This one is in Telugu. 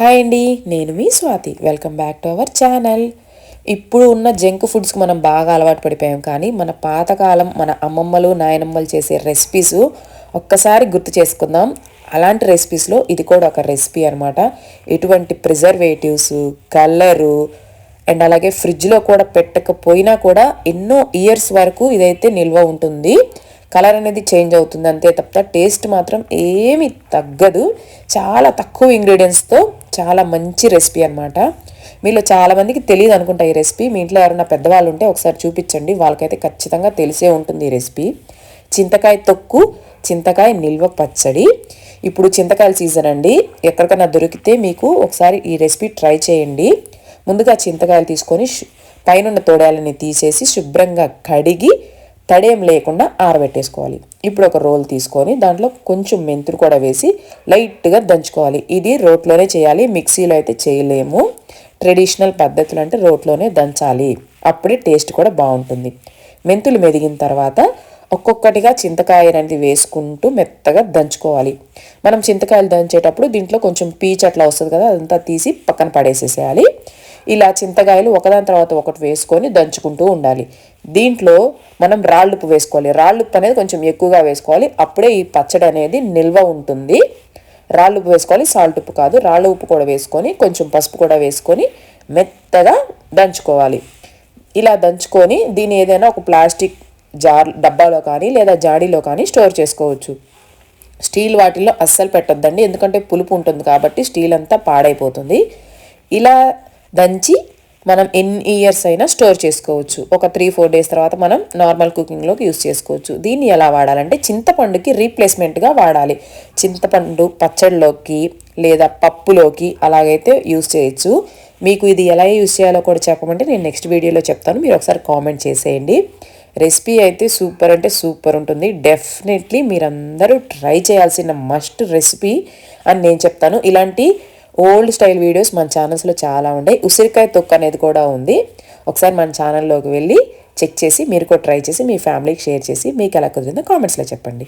హాయ్ అండి నేను మీ Swathi. Welcome back to our channel ఇప్పుడు ఉన్న జంక్ ఫుడ్స్కి మనం బాగా అలవాటు పడిపోయాం కానీ మన పాతకాలం మన అమ్మమ్మలు నాయనమ్మలు చేసే రెసిపీస్ ఒక్కసారి గుర్తు చేసుకుందాం. అలాంటి రెసిపీస్లో ఇది కూడా ఒక రెసిపీ అనమాట ఎటువంటి ప్రిజర్వేటివ్స్ కలరు అండ్ అలాగే ఫ్రిడ్జ్లో కూడా పెట్టకపోయినా కూడా ఎన్నో ఇయర్స్ వరకు ఇదైతే నిల్వ ఉంటుంది. కలర్ అనేది చేంజ్ అవుతుంది. అంతే తప్ప టేస్ట్ మాత్రం ఏమి తగ్గదు. చాలా తక్కువ ఇంగ్రీడియంట్స్తో చాలా మంచి రెసిపీ అనమాట మీలో చాలామందికి తెలియదు అనుకుంటా ఈ రెసిపీ మీ ఇంట్లో ఎవరైనా పెద్దవాళ్ళు ఉంటే ఒకసారి చూపించండి. వాళ్ళకైతే ఖచ్చితంగా తెలిసే ఉంటుంది ఈ రెసిపీ చింతకాయ తొక్కు చింతకాయ నిల్వ పచ్చడి. ఇప్పుడు చింతకాయల సీజన్ అండి. ఎక్కడికైనా దొరికితే మీకు ఒకసారి ఈ రెసిపీ ట్రై చేయండి. ముందుగా చింతకాయలు తీసుకొని పైనున్న తోడాలని తీసేసి శుభ్రంగా కడిగి తడేం లేకుండా ఆరబెట్టేసుకోవాలి. ఇప్పుడు ఒక రోల్ తీసుకొని దాంట్లో కొంచెం మెంతులు కూడా వేసి లైట్గా దంచుకోవాలి. ఇది రోట్లోనే చేయాలి. మిక్సీలో అయితే చేయలేము. ట్రెడిషనల్ పద్ధతులు అంటే రోట్లోనే దంచాలి. అప్పుడే టేస్ట్ కూడా బాగుంటుంది. మెంతులు మెదిగిన తర్వాత ఒక్కొక్కటిగా చింతకాయ అనేది వేసుకుంటూ మెత్తగా దంచుకోవాలి. మనం చింతకాయలు దంచేటప్పుడు దీంట్లో కొంచెం పీచ్ అట్లా వస్తుంది కదా అదంతా తీసి పక్కన పడేసేసేయాలి. ఇలా చింతకాయలు ఒకదాని తర్వాత ఒకటి వేసుకొని దంచుకుంటూ ఉండాలి. దీంట్లో మనం రాళ్ళుప్పు వేసుకోవాలి. రాళ్ళుప్పు అనేది కొంచెం ఎక్కువగా వేసుకోవాలి. అప్పుడే ఈ పచ్చడి అనేది నిల్వ ఉంటుంది. రాళ్ళుప్పు వేసుకోవాలి. సాల్ట్ ఉప్పు కాదు. రాళ్ళ ఉప్పు కూడా వేసుకొని కొంచెం పసుపు కూడా వేసుకొని మెత్తగా దంచుకోవాలి. ఇలా దంచుకొని దీన్ని ఏదైనా ఒక ప్లాస్టిక్ జార్ డబ్బాలో కానీ లేదా జాడీలో కానీ స్టోర్ చేసుకోవచ్చు. స్టీల్ వాటిల్లో అస్సలు పెట్టొద్దండి. ఎందుకంటే పులుపు ఉంటుంది కాబట్టి స్టీల్ అంతా పాడైపోతుంది. ఇలా దంచి మనం ఎన్ని ఇయర్స్ అయినా స్టోర్ చేసుకోవచ్చు. ఒక త్రీ ఫోర్ డేస్ తర్వాత మనం నార్మల్ కుకింగ్లోకి యూస్ చేసుకోవచ్చు. దీన్ని ఎలా వాడాలంటే చింతపండుకి రీప్లేస్మెంట్గా వాడాలి. చింతపండు పచ్చడిలోకి లేదా పప్పులోకి అలాగైతే యూస్ చేయొచ్చు. మీకు ఇది ఎలా యూస్ చేయాలో కూడా చెప్పమంటే నేను నెక్స్ట్ వీడియోలో చెప్తాను. మీరు ఒకసారి కామెంట్ చేసేయండి. రెసిపీ అయితే సూపర్ అంటే సూపర్ ఉంటుంది. డెఫినెట్లీ మీరందరూ ట్రై చేయాల్సిన మస్ట్ రెసిపీ అని నేను చెప్తాను. ఇలాంటి ఓల్డ్ స్టైల్ వీడియోస్ మన ఛానల్స్లో చాలా ఉన్నాయి. ఉసిరికాయ తొక్క అనేది కూడా ఉంది. ఒకసారి మన ఛానల్లోకి వెళ్ళి చెక్ చేసి మీరు కూడా ట్రై చేసి మీ ఫ్యామిలీకి షేర్ చేసి మీకు ఎలా కుదిరిందో కామెంట్స్లో చెప్పండి.